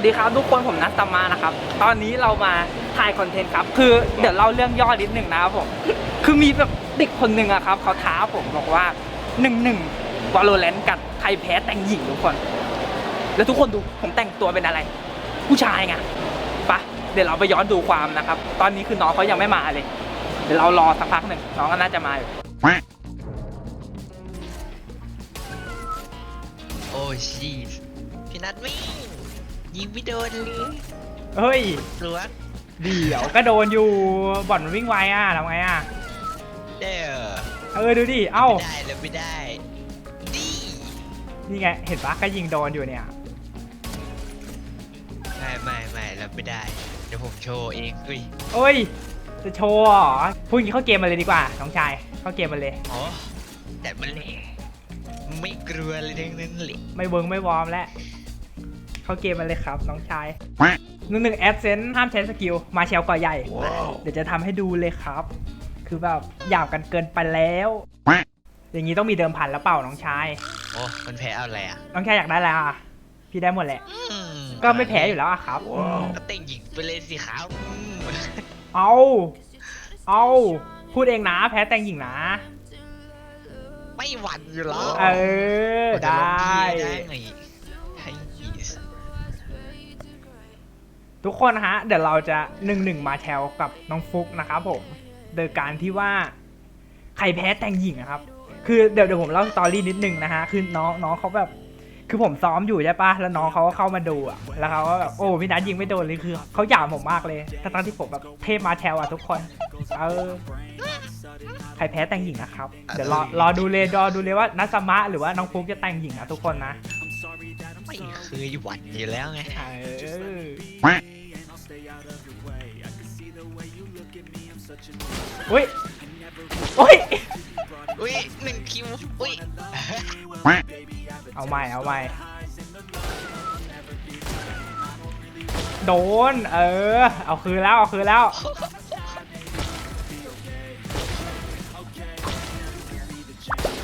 วัสดีครับทุกคนผมนัทสมมานะครับ ตอนนี้เรามาถ่ายคอนเทนต์ครับ คือเดี๋ยวเล่าเรื่องย่อนิดหนึ่งนะครับผม คือมีแบบเด็กคนหนึ่งอะครับ เขาท้าผมบอกว่าหนึ่งหนึ่งวอลเลนกันใครแพ้แต่งหญิงทุกคน แล้วทุกคนดูผมแต่งตัวเป็นอะไร ผู้ชายไงไปะเดี๋ยวเราไปย้อนดูความนะครับ ตอนนี้คือน้องเขายังไม่มาเลย เดี๋ยวเรารอสักพักหนึ่งน้องก็น่าจะมาอยู่โอ้ชีสพี่นัทวิ่ง ยิงไม่โดนเลยเฮ้ย สวนเดี๋ยวก็โดนอยู่บ่อนมันวิ่งไวอะทำไงอะ เด้อเออดูดิ เอ้า ไม่ได้แล้วไม่ได้ ดีนี่ไง เห็นปะก็ยิงโดนอยู่เนี่ย ไม่ไม่ไม่แล้วไม่ได้ เดี๋ยวผมโชว์เองอุ้ยเอ้ย จะโชว์เหรอพูดอย่างนี้เข้าเกมมาเลยดีกว่า น้องชาย เข้าเกมมาเลย อ๋อแต่มันเละไม่กลัวเลยทั้งนั้นเลยไม่เวิร์งไม่วอร์มแล้ว เข้าเกมมาเลยครับ น้องชายหนึ่งหนึ่งแอดเซนห้ามใช้สกิล มาเชลก่อใหญ่ เดี๋ยวจะทำให้ดูเลยครับ คือแบบหยาบกันเกินไปแล้ว อย่างนี้ต้องมีเดิมพันแล้วเปล่าน้องชาย โอ้มันแพ้เอาอะไรอะน้องชายอยากได้แล้วอะ พี่ได้หมดแหละ อืมก็ไม่แพ้อยู่แล้วอะครับ ก็เต่งหญิงไปเลยสิครับอืมเอา เอา พูดเองนะ แพ้แต่งหญิงนะ ไม่หวั่นอยู่หรอเออจะไดลงที่้ได้ไง ทุกคนฮะเดี๋ยวเราจะหนึ่งหนึ่งมาแชลกับน้องฟุกนะครับผมโดยการที่ว่าใครแพ้แต่งหญิงอะครับ คือเดี๋ยวเดี๋ยวผมเล่าสตอรี่นิดนึงนะฮะคือน้องน้องเขาแบบคือผมซ้อมอยู่ใช่ปะแล้วน้องเขาก็เข้ามาดูอะแล้วเขาก็แบบโอ้พี่นัทยิงไม่โดนเลยคือเขาหยามผมมากเลยทั้งที่ผมแบบเทพมาแชลอะทุกคนเออใครแพ้แต่งหญิงนะครับ เดี๋ยวรอรอดูเลยรอดูเลยว่านัสมะหรือว่าน้องฟุกจะแต่งหญิงอะทุกคนนะ ไม่เคยหวั่นอยู่แล้วไง เอออุ้ยอุ้ย อุ้ยหนึ่งคิว อุ้ย เอาใหม่ เอาใหม่ โดน เออ เอาคืนแล้ว เอาคืนแล้ว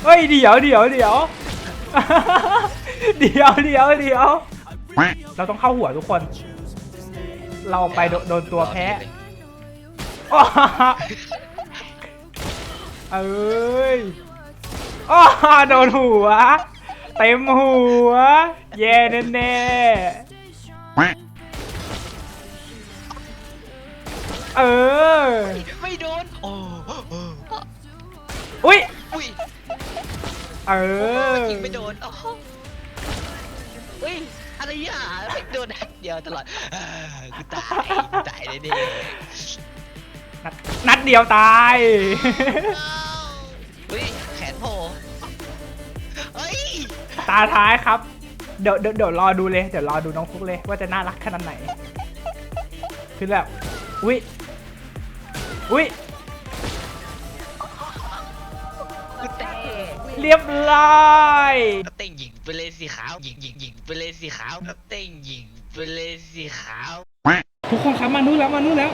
เฮ้ย เดี๋ยวเดี๋ยวเดี๋ยว เดี๋ยวเดี๋ยวเดี๋ยว เราต้องเข้าหัวทุกคน เราไปโดโดนตัวแพ้อ้าวเอ้ยอ้าวโดนหัว เต็มหัว เย่แน่แน่ๆเออ ไม่โดน โอ้โอ้อุ้ย อุ้ยเออ ยิงไม่โดนโอ้โห อุ้ยอะไรอะไม่โดนนัดเดียวตลอดเอ้อกูตายกูตายเลยดินัดนัดเดียวตาย อุ้ยแขนโผล่เฮ้ยตาท้ายครับ เดี๋ยวเดี๋ยวเดี๋ยวรอดูเลย เดี๋ยวรอดูน้องฟุกเลย ว่าจะน่ารักขนาดไหน คือแบบ อุ้ย อุ้ย กูแตกเรียบร้อยก็เต่งหญิงไปเลยสิขาวหญิงหญิงหญิงไปเลยสิขาวก็เต่งหญิงไปเลยสิขาวทุกคนครับมานู่นแล้วมานู่นแล้ว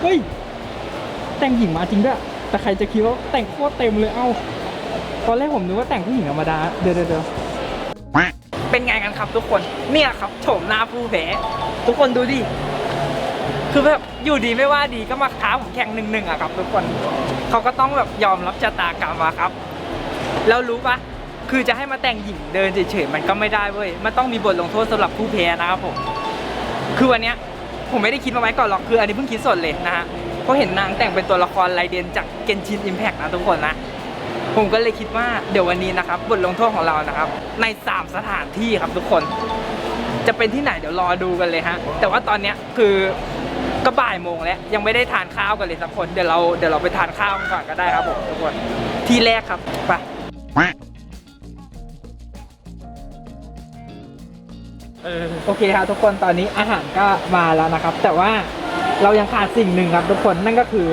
เฮ้ยแต่งหญิงมาจริงด้วยแต่ใครจะคิดว่าแต่งโคตรเต็มเลยเอ้าตอนแรกผมนึกว่าแต่งผู้หญิงธรรมดาเดี๋ยวเดี๋ยวเดี๋ยวเป็นไงกันครับทุกคนเนี่ยครับโฉมหน้าผู้แพ้ทุกคนดูดิ คือแบบอยู่ดีไม่ว่าดีก็มาท้าผมแข่งหนึ่งหนึ่งอะครับทุกคนเขาก็ต้องแบบยอมรับชะตากรรมอะครับ แล้วรู้ปะคือจะให้มาแต่งหญิงเดินเฉยๆมันก็ไม่ได้เว้ยมันต้องมีบทลงโทษสำหรับผู้แพ้นะครับผมคือวันเนี้ยผมไม่ได้คิดมาไว้ก่อนหรอกคืออันนี้เพิ่งคิดสดเลยนะฮะเพราะเห็นนางแต่งเป็นตัวละครไรเดนจากเกนชินอิมแพกนะทุกคนนะผมก็เลยคิดว่าเดี๋ยววันนี้นะครับบทลงโทษของเรานะครับ ใน 3 สถานที่ครับทุกคน จะเป็นที่ไหนเดี๋ยวรอดูกันเลยฮะแต่ว่าตอนเนี้ยคือ ก็บ่ายโมงแล้วยังไม่ได้ทานข้าวกันเลยสักคนเดี๋ยวเราเดี๋ยวเราไปทานข้าวกันก่อนก็ได้ครับผมทุกคนที่แรกครับไปเออโอเคครับทุกคนตอนนี้อาหารก็มาแล้วนะครับ แต่ว่าเรายังขาดสิ่งหนึ่งครับ ทุกคนนั่นก็คือ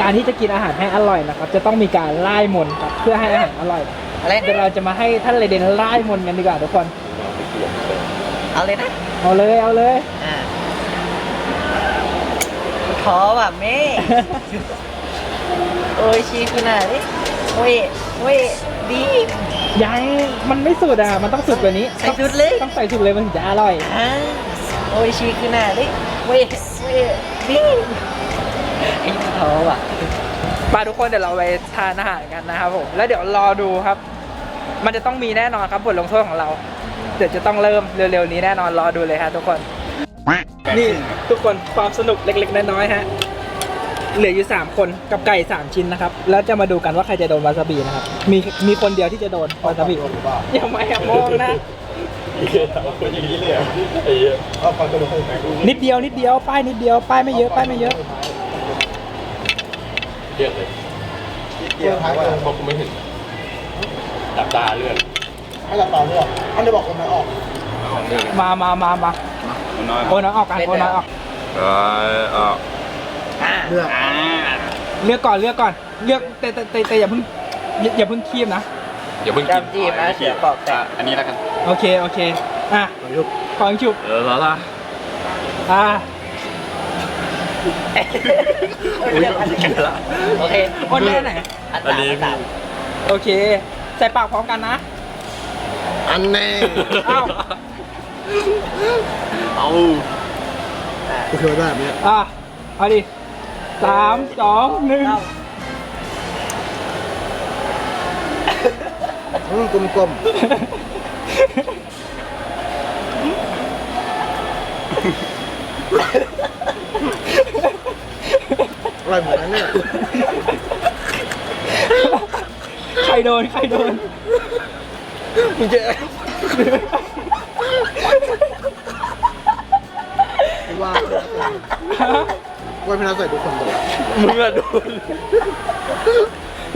การที่จะกินอาหารให้อร่อยนะครับ จะต้องมีการไล่มนต์ครับเพื่อให้อาหารอร่อยอะไรเดี๋ยวเราจะมาให้ท่านเรเดนไล่มนต์กันดีกว่าทุกคน เอาเลยนะเอาเลยเอาเลยอ่า ท้อว่ะแม่โอ้ยชีคุณอะดิโอ้ยโอ้ยดียังมันไม่สุดอะ มันต้องสุดกว่านี้ใส่สุดเลย ต้องใส่สุดเลยมันถึงจะอร่อยอ่าโอ้ยชีขึ้นหน้าดิเว้ยเว้ยนี่ไอ้ท้อว่ะมาทุกคนเดี๋ยวเราไปทานอาหารกันนะครับผมแล้วเดี๋ยวรอดูครับ มันจะต้องมีแน่นอนครับบทลงโทษของเรา เดี๋ยวจะต้องเริ่มเร็วๆนี้แน่นอนรอดูเลยฮะทุกคน นี่ทุกคนความสนุกเล็ก ๆ น้อยๆฮะ เหลืออยู่สามคนกับไก่สามชิ้นนะครับ แล้วจะมาดูกันว่าใครจะโดนวาซาบินะครับ มีมีคนเดียวที่จะโดนวาซาบิอย่ามาแอบมองนะอย่างนี้เลยอะไอ้เหี้ยเอาฟังกันมาให้ไหนนิดเดียวนิดเดียวป้ายนิดเดียวป้ายไม่เยอะป้ายไม่เยอะเรียกเลยเกี่ยวท้ายเพราะกูไม่เห็นดับตาเลือดให้เราต่อเลือกอันนี้บอกคนไม่ออกของเลือดมามามามา น้อยโอ้น้อยออกกันโอ้น้อยออกเออเออเลือก อ่าเลือกก่อนเลือกก่อนเลือกแต่แต่แต่แต่อย่าเพิ่งอย่าอย่าเพิ่งคีบนะอย่าเพิ่งกินจำจีบนะเสือปอกแตกอันนี้แล้วกันโอเคโอเคอะขอยุบขอยิงฉุบเออแล้วล่ะอะอุ้ยกันละโอเคโอนได้ไหนอันอันสามนี้อันสามโอเค ใส่ปากพร้อมกันนะอันแน่เอ้า เอากูเคยได้ไหมเนี่ยอะเอาดิสามสองหนึ่งอืมกลมๆอร่อยเหมือนกันเนี่ยใครโดน ใครโดน มึงจะว่า ฮะ ว่าพี่นัทใส่ทุกคนเลยมึงอะโดน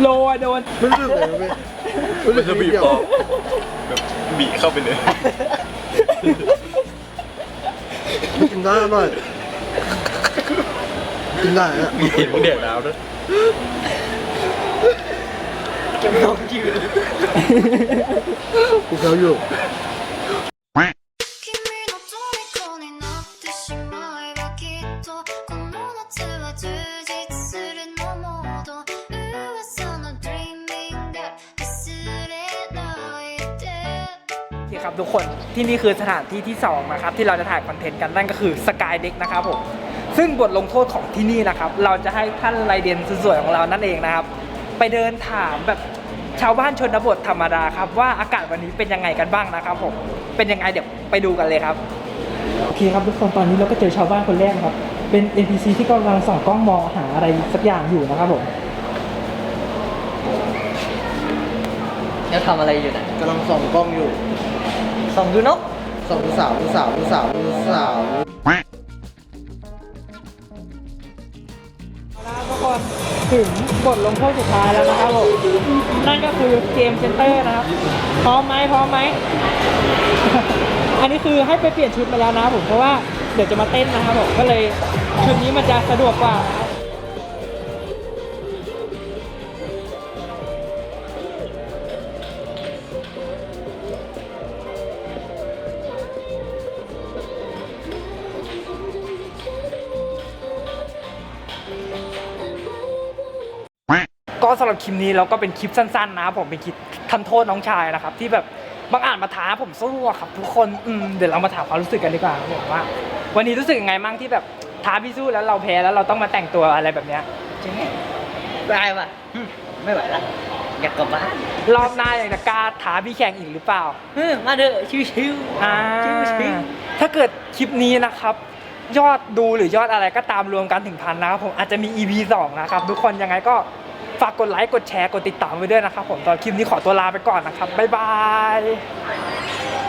โลอะโดนไม่รู้สึกเลยนะเว้ยมันจะบีบคอแบบบีบเข้าไปเลยไม่กินได้อร่อยกินได้อะมีเห็นมึงเด็กแล้วด้วยกูเคยอยู่ ทุกคนที่นี่คือสถานที่ที่สองนะครับที่เราจะถ่ายคอนเทนต์กันนั่นก็คือสกายเด็กนะครับผมซึ่งบทลงโทษของที่นี่นะครับ เราจะให้ท่านไรเดนสวยๆของเรานั่นเองนะครับ ไปเดินถามแบบชาวบ้านชนบทธรรมดาครับว่าอากาศวันนี้เป็นยังไงกันบ้างนะครับผมเป็นยังไงเดี๋ยวไปดูกันเลยครับโอเคครับทุกคนตอนนี้เราก็เจอชาวบ้านคนแรกครับ เป็น NPC ที่กำลังส่องกล้องมองหาอะไรสักอย่างอยู่นะครับผมแล้วทำอะไรอยู่น่ะกำลังส่องกล้องอยู่ ส่องดูนกส่องดูสาวดูสาวดูสาวดูสาวแล้วทุกคนถึงบทลงโทษสุดท้ายแล้วนะครับผมนั่นก็คือเกมเซนเตอร์นะครับพร้อมไหมพร้อมไหมอันนี้คือให้ไปเปลี่ยนชุดมาแล้วนะบผมเพราะว่าเดี๋ยวจะมาเต้นนะครับผมก็เลยชุดนี้มันจะสะดวกกว่า สำหรับคลิปนี้เราก็เป็นคลิปสั้นๆนะครับผมเป็นคลิปทำโทษน้องชายนะครับ ที่แบบบางอ่านมาท้าผมสู้อะครับ ทุกคนอืมเดี๋ยวเรามาถามความรู้สึกกันดีกว่าครับผมว่า วันนี้รู้สึกยังไงบ้างที่แบบท้าพี่สู้แล้วเราแพ้แล้วเราต้องมาแต่งตัวอะไรแบบเนี้ยจริงไหมได้ป่ะหึไม่ไหวละอยากกลับบ้านรอบหน้ายังจะกล้าท้าพี่แข่งอีกหรือเปล่าเฮ้ยมาเถอะชิวๆอ่าชิวถ้าเกิดคลิปนี้นะครับ ยอดดูหรือยอดอะไรก็ตามรวมกันถึงพันนะครับผมอาจจะมี EP 2 นะครับ ทุกคนยังไงก็ ฝากกดไลค์กดแชร์กดติดตามไว้ด้วยนะครับผมตอนคลิปนี้ขอตัวลาไปก่อนนะครับบ๊ายบาย